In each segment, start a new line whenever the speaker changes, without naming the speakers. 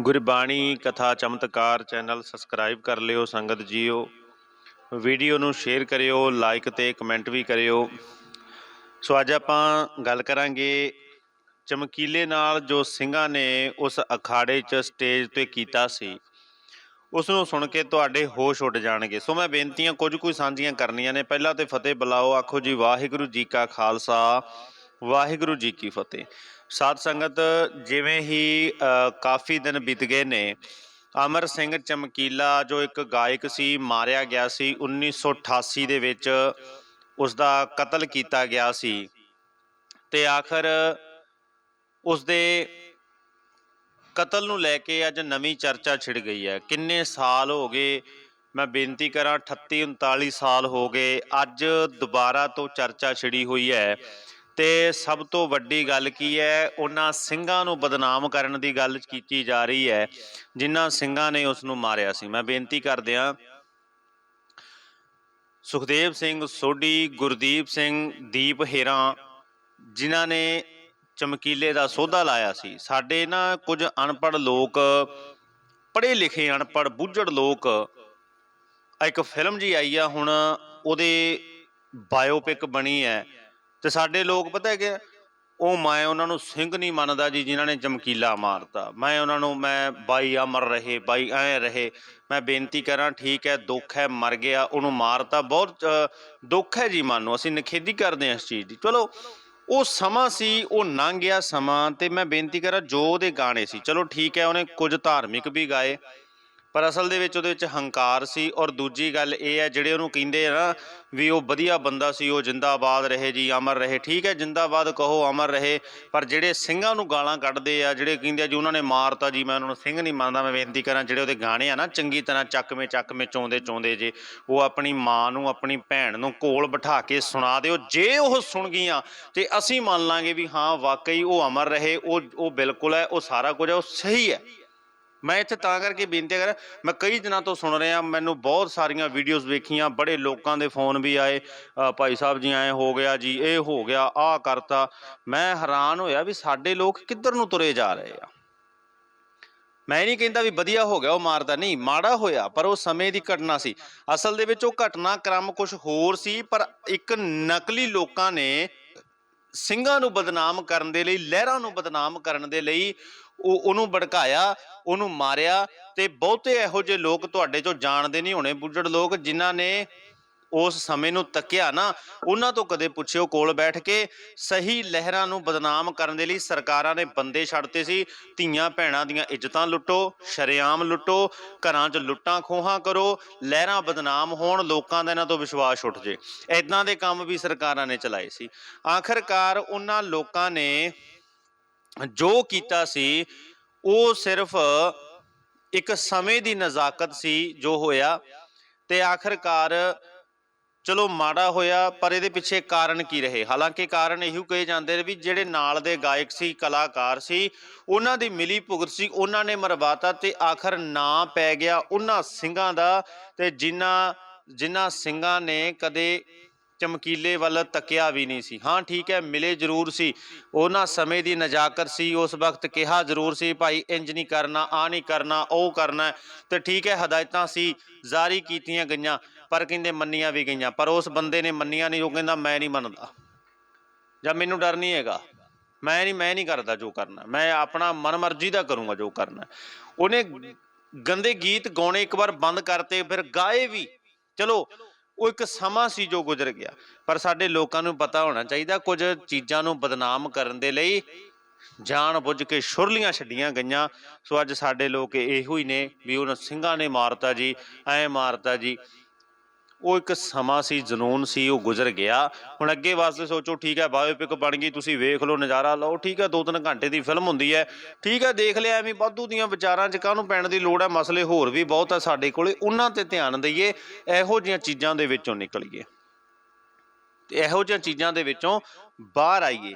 ਗੁਰਬਾਣੀ ਕਥਾ ਚਮਤਕਾਰ channel subscribe ਕਰ ਲਿਓ, ਸੰਗਤ ਜੀਓ। ਵੀਡੀਓ ਨੂੰ ਸ਼ੇਅਰ ਕਰਿਓ ਲਾਈਕ ਤੇ ਕਮੈਂਟ ਵੀ ਕਰਿਓ। ਸੋ ਅੱਜ ਆਪਾਂ ਗੱਲ ਕਰਾਂਗੇ ਚਮਕੀਲੇ ਨਾਲ ਜੋ ਸਿੰਘਾਂ ਨੇ ਉਸ ਅਖਾੜੇ 'ਚ ਸਟੇਜ ਤੇ ਕੀਤਾ ਸੀ। ਉਸ ਨੂੰ ਸੁਣ ਕੇ ਤੁਹਾਡੇ ਹੋਸ਼ ਉੱਡ ਜਾਣਗੇ। ਸੋ ਮੈਂ ਬੇਨਤੀਆਂ ਕੁਝ ਕੁ ਸਾਂਝੀਆਂ ਕਰਨੀਆਂ ਨੇ। ਪਹਿਲਾਂ ਤੇ ਫਤਿਹ ਬੁਲਾਓ। ਆਖੋ ਜੀ, ਵਾਹਿਗੁਰੂ ਜੀ ਕਾ ਖਾਲਸਾ, ਵਾਹਿਗੁਰੂ ਜੀ ਕੀ ਫਤਿਹ। ਸਾਧ ਸੰਗਤ ਜਿਵੇਂ ਹੀ ਕਾਫੀ ਦਿਨ ਬੀਤ ਗਏ ਨੇ, ਅਮਰ ਸਿੰਘ ਚਮਕੀਲਾ ਜੋ ਇੱਕ ਗਾਇਕ ਸੀ, ਮਾਰਿਆ ਗਿਆ ਸੀ 1988 ਦੇ ਵਿੱਚ ਉਸ ਦਾ ਕਤਲ ਕੀਤਾ ਗਿਆ ਸੀ ਤੇ ਆਖਰ ਉਸ ਦੇ ਕਤਲ ਨੂੰ ਲੈ ਕੇ ਅੱਜ ਨਵੀਂ ਚਰਚਾ ਛਿੜ ਗਈ ਹੈ। ਕਿੰਨੇ ਸਾਲ ਹੋ ਗਏ? ਮੈਂ ਬੇਨਤੀ ਕਰਾਂ 38 39 ਸਾਲ ਹੋ ਗਏ। ਅੱਜ ਦੁਬਾਰਾ ਤੋਂ ਚਰਚਾ ਛਿੜੀ ਹੋਈ ਹੈ। ਤੇ ਸਭ ਤੋਂ ਵੱਡੀ ਗੱਲ ਕੀ ਹੈ, ਉਹਨਾਂ ਸਿੰਘਾਂ ਨੂੰ ਬਦਨਾਮ ਕਰਨ ਦੀ ਗੱਲ ਕੀਤੀ ਜਾ ਰਹੀ ਹੈ, ਜਿਨ੍ਹਾਂ ਸਿੰਘਾਂ ਨੇ ਉਸ ਨੂੰ ਮਾਰਿਆ ਸੀ। ਮੈਂ ਬੇਨਤੀ ਕਰਦਿਆਂ ਸੁਖਦੇਵ ਸਿੰਘ, ਸੋਢੀ, ਗੁਰਦੀਪ ਸਿੰਘ, ਦੀਪ ਹੇਰਾ, ਜਿਨ੍ਹਾਂ ਨੇ ਚਮਕੀਲੇ ਦਾ ਸੋਧਾ ਲਾਇਆ ਸੀ। ਸਾਡੇ ਨਾ ਕੁਝ ਅਨਪੜ੍ਹ ਲੋਕ ਪੜ੍ਹੇ ਲਿਖੇ ਅਨਪੜ੍ਹ, ਬੁੱਝੜ ਲੋਕ ਇੱਕ ਫਿਲਮ ਜੀ ਆਈ ਆ, ਹੁਣ ਉਹਦੇ ਬਾਇਓਪਿਕ ਬਣੀ ਹੈ। ਤੇ ਸਾਡੇ ਲੋਕ ਪਤਾ ਹੈ ਕਿ ਉਹ ਮੈਂ ਉਹਨਾਂ ਨੂੰ ਸਿੰਘ ਨਹੀਂ ਮੰਨਦਾ ਜੀ, ਜਿਨ੍ਹਾਂ ਨੇ ਚਮਕੀਲਾ ਮਾਰਤਾ। ਮੈਂ ਉਹਨਾਂ ਨੂੰ, ਮੈਂ ਬਾਈ ਅਮਰ ਰਹੇ, ਬਾਈ ਐ ਰਹੇ, ਮੈਂ ਬੇਨਤੀ ਕਰਾਂ, ਠੀਕ ਹੈ, ਦੁੱਖ ਹੈ, ਮਰ ਗਿਆ, ਉਹਨੂੰ ਮਾਰਤਾ। ਬਹੁਤ ਦੁੱਖ ਹੈ ਜੀ ਮਨ ਨੂੰ, ਅਸੀਂ ਨਿਖੇਧੀ ਕਰਦੇ ਹਾਂ ਇਸ ਚੀਜ਼ ਦੀ। ਚਲੋ, ਉਹ ਸਮਾਂ ਸੀ, ਉਹ ਲੰਘ ਗਿਆ ਸਮਾਂ, ਤੇ ਮੈਂ ਬੇਨਤੀ ਕਰਾਂ, ਜੋ ਉਹਦੇ ਗਾਣੇ ਸੀ। ਚਲੋ, ਠੀਕ ਹੈ, ਉਹਨੇ ਕੁਝ ਧਾਰਮਿਕ ਵੀ ਗਾਏ ਪਰ ਅਸਲ ਦੇ ਵਿੱਚ ਉਹਦੇ ਵਿੱਚ ਹੰਕਾਰ ਸੀ ਔਰ ਦੂਜੀ ਗੱਲ ਇਹ ਹੈ, ਜਿਹੜੇ ਉਹਨੂੰ ਕਹਿੰਦੇ ਆ ਨਾ ਵੀ ਉਹ ਵਧੀਆ ਬੰਦਾ ਸੀ, ਉਹ ਜਿੰਦਾਬਾਦ ਰਹੇ ਜੀ, ਅਮਰ ਰਹੇ। ਠੀਕ ਹੈ, ਜਿੰਦਾਬਾਦ ਕਹੋ, ਅਮਰ ਰਹੇ, ਪਰ ਜਿਹੜੇ ਸਿੰਘਾਂ ਨੂੰ ਗਾਲਾਂ ਕੱਢਦੇ ਆ, ਜਿਹੜੇ ਕਹਿੰਦੇ ਆ ਜੀ ਉਹਨਾਂ ਨੇ ਮਾਰਤਾ ਜੀ, ਮੈਂ ਉਹਨਾਂ ਨੂੰ ਸਿੰਘ ਨਹੀਂ ਮੰਨਦਾ, ਮੈਂ ਬੇਨਤੀ ਕਰਾਂ ਜਿਹੜੇ ਉਹਦੇ ਗਾਣੇ ਆ ਨਾ, ਚੰਗੀ ਤਰ੍ਹਾਂ ਚੱਕਵੇਂ ਚੱਕਵੇਂ ਚੋਂਦੇ ਚੋਂਦੇ ਜੇ, ਉਹ ਆਪਣੀ ਮਾਂ ਨੂੰ, ਆਪਣੀ ਭੈਣ ਨੂੰ ਕੋਲ ਬਿਠਾ ਕੇ ਸੁਣਾ ਦਿਓ, ਜੇ ਉਹ ਸੁਣ ਗਈਆਂ, ਤੇ ਅਸੀਂ ਮੰਨ ਲਾਂਗੇ ਵੀ ਹਾਂ, ਵਾਕਈ ਉਹ ਅਮਰ ਰਹੇ, ਉਹ ਉਹ ਬਿਲਕੁਲ ਹੈ, ਉਹ ਸਾਰਾ ਕੁਝ ਹੈ, ਉਹ ਸਹੀ ਹੈ। ਮੈਂ ਇੱਥੇ ਤਾਂ ਕਰਕੇ ਬੇਨਤੀ ਕਰ ਮੈਂ ਕਈ ਦਿਨਾਂ ਤੋਂ ਸੁਣ ਰਿਹਾ, ਮੈਨੂੰ ਬਹੁਤ ਸਾਰੀਆਂ ਵੀਡੀਓਜ਼ ਵੇਖੀਆਂ, ਬੜੇ ਲੋਕਾਂ ਦੇ ਫੋਨ ਵੀ ਆਏ ਭਾਈ ਸਾਹਿਬ ਜੀ ਐ ਹੋ ਗਿਆ ਜੀ, ਇਹ ਹੋ ਗਿਆ, ਆਹ ਕਰਤਾ। ਮੈਂ ਹੈਰਾਨ ਹੋਇਆ ਵੀ ਸਾਡੇ ਲੋਕ ਕਿੱਧਰ ਨੂੰ ਤੁਰੇ ਜਾ ਰਹੇ ਆ। ਮੈਂ ਨਹੀਂ ਕਹਿੰਦਾ ਵੀ ਵਧੀਆ ਹੋ ਗਿਆ, ਉਹ ਮਾਰਦਾ ਨਹੀਂ, ਮਾੜਾ ਹੋਇਆ, ਪਰ ਉਹ ਸਮੇਂ ਦੀ ਘਟਨਾ ਸੀ। ਅਸਲ ਦੇ ਵਿੱਚ ਉਹ ਘਟਨਾ ਕ੍ਰਮ ਕੁਝ ਹੋਰ ਸੀ, ਪਰ ਇੱਕ ਨਕਲੀ ਲੋਕਾਂ ਨੇ ਸਿੰਘਾਂ ਨੂੰ ਬਦਨਾਮ ਕਰਨ ਦੇ ਲਈ, ਲਹਿਰਾਂ ਨੂੰ ਬਦਨਾਮ ਕਰਨ ਦੇ ਲਈ ਉਹ ਉਹਨੂੰ ਭੜਕਾਇਆ। ਉਹਨੂੰ ਮਾਰਿਆ ਤੇ ਬਹੁਤੇ ਇਹੋ ਜਿਹੇ ਲੋਕ ਤੁਹਾਡੇ ਚੋਂ ਜਾਣਦੇ ਨਹੀਂ ਹੋਣੇ ਬੁੱਢੜ ਲੋਕ ਜਿਨ੍ਹਾਂ ਨੇ ਉਸ ਸਮੇਂ ਨੂੰ ਤੱਕਿਆ ਨਾ। ਉਹਨਾਂ ਤੋਂ ਕਦੇ ਪੁੱਛਿਓ ਕੋਲ ਬੈਠ ਕੇ ਸਹੀ ਲਹਿਰਾਂ ਨੂੰ ਬਦਨਾਮ ਕਰਨ ਦੇ ਲਈ ਸਰਕਾਰਾਂ ਨੇ ਬੰਦੇ ਛੱਡਤੇ ਸੀ। ਧੀਆਂ ਭੈਣਾਂ ਦੀਆਂ ਇੱਜ਼ਤਾਂ ਲੁੱਟੋ, ਸ਼ਰੇਆਮ ਲੁੱਟੋ, ਘਰਾਂ 'ਚ ਲੁੱਟਾਂ ਖੋਹਾਂ ਕਰੋ, ਲਹਿਰਾਂ ਬਦਨਾਮ ਹੋਣ ਲੋਕਾਂ ਦਾ ਇਹਨਾਂ ਤੋਂ ਵਿਸ਼ਵਾਸ ਉੱਠ ਜੇ। ਐਦਾਂ ਦੇ ਕੰਮ ਵੀ ਸਰਕਾਰਾਂ ਨੇ ਚਲਾਏ ਸੀ। ਆਖਰਕਾਰ ਉਹਨਾਂ ਲੋਕਾਂ ਨੇ ਜੋ ਕੀਤਾ ਸੀ ਉਹ ਸਿਰਫ ਇੱਕ ਸਮੇਂ ਦੀ ਨਜ਼ਾਕਤ ਸੀ ਜੋ ਹੋਇਆ ਤੇ ਆਖਰਕਾਰ ਚਲੋ ਮਾੜਾ ਹੋਇਆ, ਪਰ ਇਹਦੇ ਪਿੱਛੇ ਕਾਰਨ ਕੀ ਰਹੇ? ਹਾਲਾਂਕਿ ਕਾਰਨ ਇਹੋ ਕਹੇ ਜਾਂਦੇ ਨੇ ਵੀ ਜਿਹੜੇ ਨਾਲ ਦੇ ਗਾਇਕ ਸੀ, ਕਲਾਕਾਰ ਸੀ, ਉਹਨਾਂ ਦੀ ਮਿਲੀ ਭੁਗਤ ਸੀ, ਉਹਨਾਂ ਨੇ ਮਰਵਾਤਾ ਤੇ ਆਖਰ ਨਾਂ ਪੈ ਗਿਆ ਉਹਨਾਂ ਸਿੰਘਾਂ ਦਾ ਤੇ ਜਿਨ੍ਹਾਂ ਜਿਨ੍ਹਾਂ ਸਿੰਘਾਂ ਨੇ ਕਦੇ ਚਮਕੀਲੇ ਵੱਲ ਤੱਕਿਆ ਵੀ ਨਹੀਂ ਸੀ। ਹਾਂ, ਠੀਕ ਹੈ, ਮਿਲੇ ਜ਼ਰੂਰ ਸੀ। ਉਹਨਾਂ ਸਮੇਂ ਦੀ ਨਜਾਕਤ ਸੀ। ਉਸ ਵਕਤ ਕਿਹਾ ਜ਼ਰੂਰ ਸੀ, ਭਾਈ, ਇੰਜ ਨਹੀਂ ਕਰਨਾ ਆ ਨਹੀਂ ਕਰਨਾ, ਉਹ ਕਰਨਾ ਤੇ ਠੀਕ ਹੈ, ਹਦਾਇਤਾਂ ਸੀ, ਜਾਰੀ ਕੀਤੀਆਂ ਗਈਆਂ, ਪਰ ਕਹਿੰਦੇ ਮੰਨੀਆਂ ਵੀ ਗਈਆਂ। ਪਰ ਉਸ ਬੰਦੇ ਨੇ ਮੰਨੀਆਂ ਨਹੀਂ, ਉਹ ਕਹਿੰਦਾ, ਮੈਂ ਨਹੀਂ ਮੰਨਦਾ। ਜਾਂ ਮੈਨੂੰ ਡਰ ਨਹੀਂ ਹੈਗਾ। ਮੈਂ ਨਹੀਂ ਮੈਂ ਨਹੀਂ ਕਰਦਾ ਜੋ ਕਰਨਾ। ਮੈਂ ਆਪਣਾ ਮਨਮਰਜ਼ੀ ਦਾ ਕਰੂੰਗਾ ਜੋ ਕਰਨਾ ਉਹਨੇ ਗੰਦੇ ਗੀਤ ਗਾਉਣੇ ਇੱਕ ਵਾਰ ਬੰਦ ਕਰਤੇ, ਫਿਰ ਗਾਏ ਵੀ। ਚਲੋ ਉਹ ਇੱਕ ਸਮਾਂ ਸੀ ਜੋ ਗੁਜ਼ਰ ਗਿਆ। ਪਰ ਸਾਡੇ ਲੋਕਾਂ ਨੂੰ ਪਤਾ ਹੋਣਾ ਚਾਹੀਦਾ, ਕੁਝ ਚੀਜ਼ਾਂ ਨੂੰ ਬਦਨਾਮ ਕਰਨ ਦੇ ਲਈ ਜਾਣ ਬੁੱਝ ਕੇ ਸ਼ੁਰਲੀਆਂ ਛੱਡੀਆਂ ਗਈਆਂ। ਸੋ ਅੱਜ ਸਾਡੇ ਲੋਕ ਇਹੋ ਹੀ ਨੇ ਵੀ ਉਹਨਾਂ ਸਿੰਘਾਂ ਨੇ ਮਾਰਤਾ ਜੀ, ਐ ਮਾਰਤਾ ਜੀ। ਉਹ ਇੱਕ ਸਮਾਂ ਸੀ, ਜਨੂਨ ਸੀ, ਉਹ ਗੁਜ਼ਰ ਗਿਆ। ਹੁਣ ਅੱਗੇ ਵਾਸਤੇ ਸੋਚੋ, ਠੀਕ ਹੈ ਬਾਇਓਪਿਕ ਬਣ ਗਈ, ਤੁਸੀਂ ਵੇਖ ਲਓ, ਨਜ਼ਾਰਾ ਲਓ, ਠੀਕ ਹੈ, ਦੋ ਤਿੰਨ ਘੰਟੇ ਦੀ ਫਿਲਮ ਹੁੰਦੀ ਹੈ। ਠੀਕ ਹੈ, ਦੇਖ ਲਿਆ ਐਵੇਂ ਵਾਧੂ ਦੀਆਂ ਵਿਚਾਰਾਂ 'ਚ ਕਾਹਨੂੰ ਪੈਣ ਦੀ ਲੋੜ ਹੈ, ਮਸਲੇ ਹੋਰ ਵੀ ਬਹੁਤ ਆ ਸਾਡੇ ਕੋਲੇ। ਉਹਨਾਂ ਤੇ ਧਿਆਨ ਦਈਏ, ਇਹੋ ਜਿਹੀਆਂ ਚੀਜ਼ਾਂ ਦੇ ਵਿੱਚੋਂ ਨਿਕਲੀਏ। ਤੇ ਇਹੋ ਜਿਹੀਆਂ ਚੀਜ਼ਾਂ ਦੇ ਵਿੱਚੋਂ ਬਾਹਰ ਆਈਏ।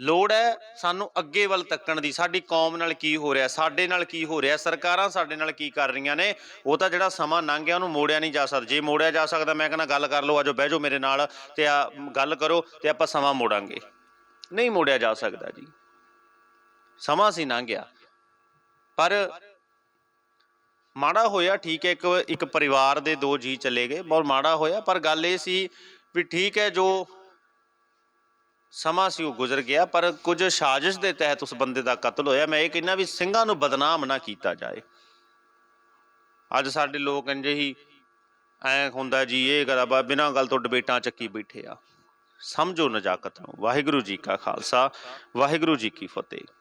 ਲੋੜ ਹੈ ਸਾਨੂੰ ਅੱਗੇ ਵੱਲ ਤੱਕਣ ਦੀ। ਸਾਡੀ ਕੌਮ ਨਾਲ ਕੀ ਹੋ ਰਿਹਾ, ਸਾਡੇ ਨਾਲ ਕੀ ਹੋ ਰਿਹਾ, ਸਰਕਾਰਾਂ ਸਾਡੇ ਨਾਲ ਕੀ ਕਰ ਰਹੀਆਂ ਨੇ, ਉਹ ਤਾਂ ਜਿਹੜਾ ਸਮਾਂ ਲੰਘ ਗਿਆ, ਉਹਨੂੰ ਮੋੜਿਆ ਨਹੀਂ ਜਾ ਸਕਦਾ। ਜੇ ਮੋੜਿਆ ਜਾ ਸਕਦਾ, ਮੈਂ ਕਹਿੰਦਾ ਗੱਲ ਕਰ ਲਓ, ਆਜੋ ਬਹਿ ਜਾਓ ਮੇਰੇ ਨਾਲ ਤੇ ਆ ਗੱਲ ਕਰੋ ਤੇ ਆਪਾਂ ਸਮਾਂ ਮੋੜਾਂਗੇ। ਨਹੀਂ ਮੋੜਿਆ ਜਾ ਸਕਦਾ ਜੀ। ਸਮਾਂ ਸੀ ਲੰਘ ਗਿਆ। ਪਰ ਮਾੜਾ ਹੋਇਆ, ਠੀਕ ਹੈ, ਇੱਕ ਇੱਕ ਪਰਿਵਾਰ ਦੇ ਦੋ ਜੀ ਚਲੇ ਗਏ, ਬਹੁਤ ਮਾੜਾ ਹੋਇਆ, ਪਰ ਗੱਲ ਇਹ ਸੀ ਵੀ ਠੀਕ ਹੈ, ਜੋ ਸਮਾਂ ਸੀ ਉਹ ਗੁਜ਼ਰ ਗਿਆ, ਪਰ ਕੁਝ ਸਾਜ਼ਿਸ਼ ਦੇ ਤਹਿਤ ਉਸ ਬੰਦੇ ਦਾ ਕਤਲ ਹੋਇਆ। ਮੈਂ ਇਹ ਕਹਿੰਦਾ ਵੀ ਸਿੰਘਾਂ ਨੂੰ ਬਦਨਾਮ ਨਾ ਕੀਤਾ ਜਾਏ। ਅੱਜ ਸਾਡੇ ਲੋਕ ਇੰਜੇ ਹੀ ਐ ਹੁੰਦਾ ਜੀ, ਇਹ ਗੱਲ ਬਿਨਾਂ ਗੱਲ ਤੋਂ ਡਿਬੇਟਾਂ ਚੱਕੀ ਬੈਠੇ ਆ। ਸਮਝੋ ਨਜਾਕਤ ਨੂੰ। ਵਾਹਿਗੁਰੂ ਜੀ ਕਾ ਖਾਲਸਾ, ਵਾਹਿਗੁਰੂ ਜੀ ਕੀ ਫਤਿਹ।